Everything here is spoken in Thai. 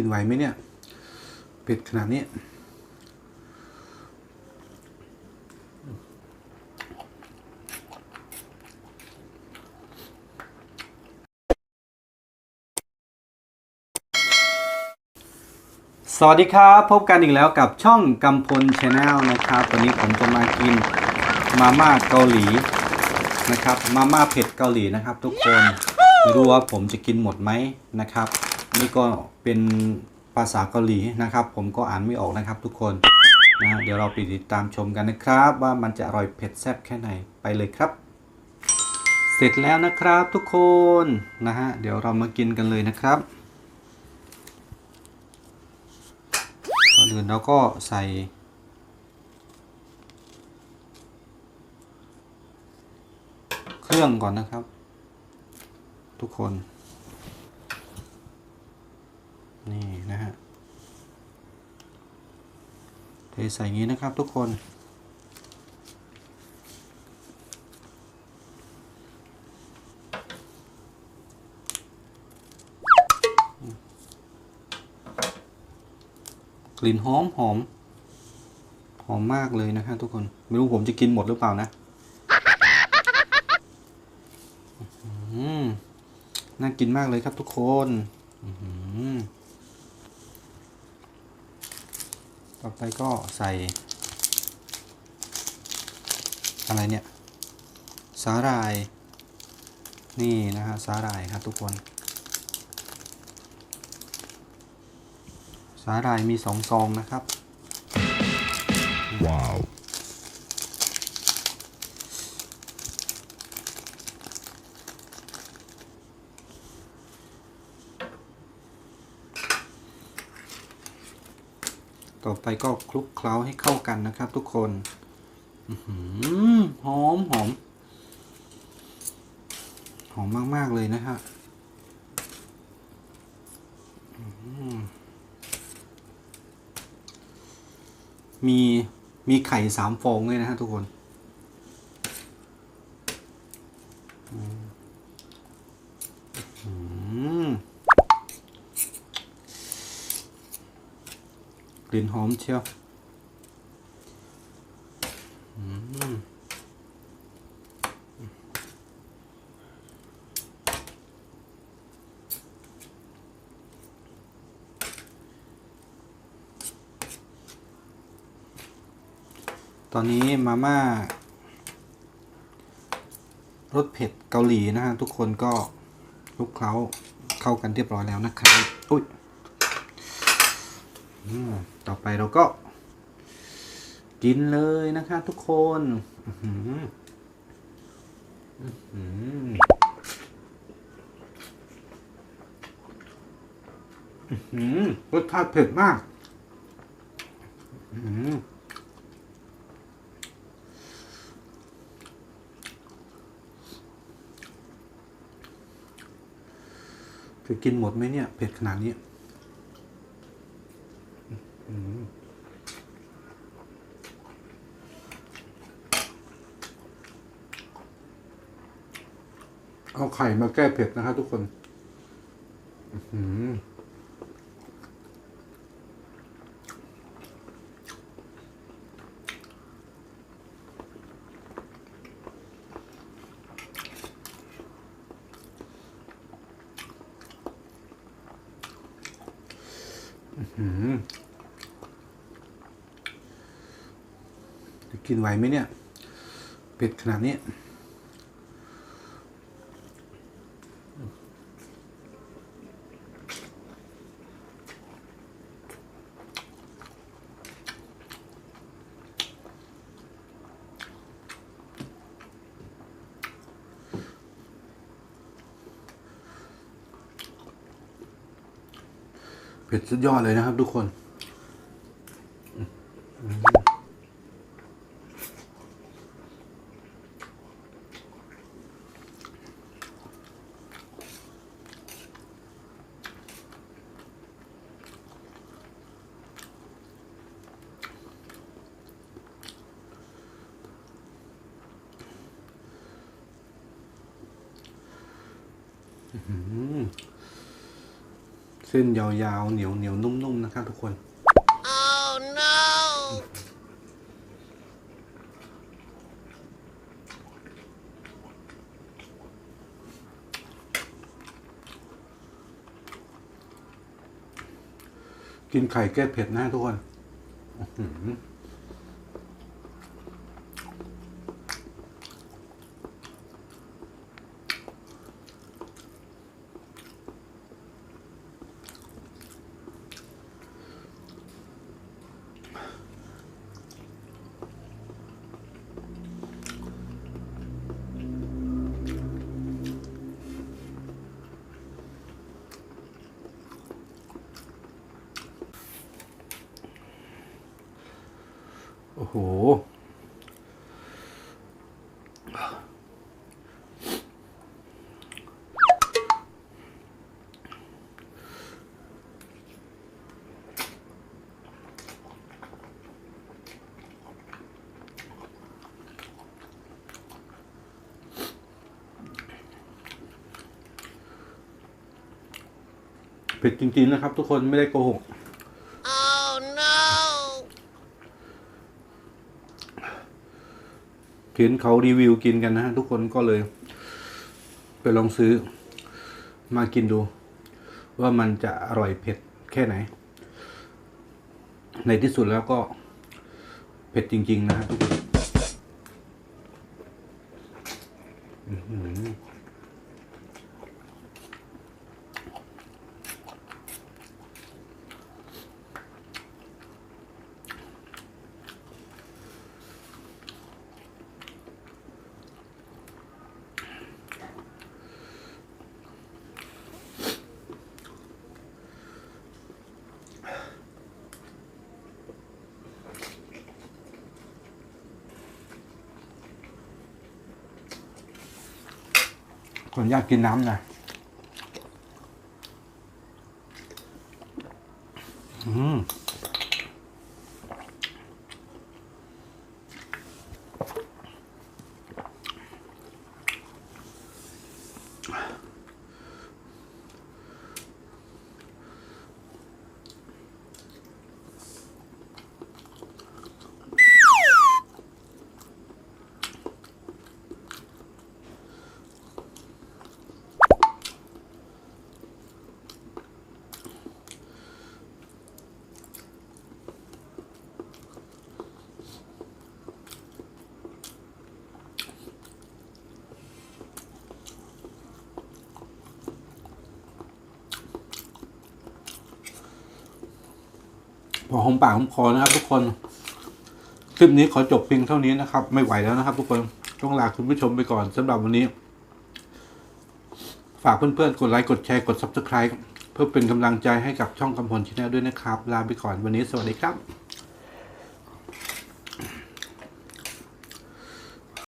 กินไหวไหมเนี่ย เผ็ดขนาดนี้ สวัสดีครับ พบกันอีกแล้วกับช่องกำพลชาแนลนะครับ วันนี้ผมจะมากินมาม่าเกาหลีนะครับ มาม่าเผ็ดเกาหลีนะครับ ทุกคนไม่รู้ว่าผมจะกินหมดไหมนะครับ นี่ก็เป็นภาษาเกาหลีนะครับ ผมก็อ่านไม่ออกนะครับทุกคนนะเดี๋ยวเราไปติดตามชมกันนะครับ ว่ามันจะอร่อยเผ็ดแซ่บแค่ไหนไปเลยครับ เสร็จแล้วนะครับทุกคนนะฮะเดี๋ยวเรามากินกันเลยนะครับก่อนอื่นเราก็ใส่เครื่องก่อนนะครับ ทุกคน นี่นะฮะเท ใส่อย่างนี้นะครับทุกคนกลิ่นหอมหอม หอมมากเลยนะฮะทุกคน ไม่รู้ผมจะกินหมดหรือเปล่านะน่ากินมากเลยครับทุกคน อือหือ ต่อไปก็ใส่ อะไรเนี่ย สาหร่าย นี่นะฮะสาหร่ายครับทุกคน สาหร่ายมีสองซองนะครับ Wow. ต่อไปก็คลุกเคล้าให้เข้ากันนะครับ ทุกคนอื้อหือหอมหอมหอมมาก ๆ เลยนะฮะมีมีไข่สามฟองเลยนะฮะทุกคนอืมอื้อหือ กลิ่นหอมเชียวตอนนี้มาม่ารสเผ็ดเกาหลีนะฮะทุกคนก็ลุกเคล้าเข้ากันเรียบร้อยแล้วนะครับอุ้ย ต่อไปเราก็ กินเลยนะคะทุกคนอื้อหืออื้อหืออื้อหือรสชาติเผ็ดมากอื้อหือจะกินหมดไหมเนี่ย เผ็ดขนาดนี้ เอาไข่มาแก้เผ็ดนะครับทุกคนอื้อหืออื้อหือจะ กินไหวไหมเนี่ย เผ็ดขนาดนี้ เผ็ดสุดยอดเลยนะครับทุกคน เส้นยาวๆ เหนียวเหนียวนุ่มๆ นะครับทุกคน oh, no. กินไข่แก้เผ็ดนะทุกคน โอ้โห เผ็ดจริงๆนะครับทุกคนไม่ได้โกหก Oh no! เห็นเขารีวิวกินกันนะฮะทุกคนก็เลย ไปลองซื้อมากินดู ว่ามันจะอร่อยเผ็ดแค่ไหน ในที่สุดแล้วก็เผ็ดจริง ๆ นะฮะทุกคนอื้อหือ คนอยากกินน้ำนะ พอหอมปากหอมคอนะครับ ทุกคนคลิปนี้ขอจบเพียงเท่านี้นะครับ ไม่ไหวแล้วนะครับ ทุกคนต้องลาคุณผู้ชมไปก่อนสำหรับวันนี้ ฝากเพื่อนๆ กดไลค์กดแชร์กด subscribe เพื่อเป็นกำลังใจให้กับช่องกำพลชาแนลด้วยนะครับ ลาไปก่อนวันนี้สวัสดีครับ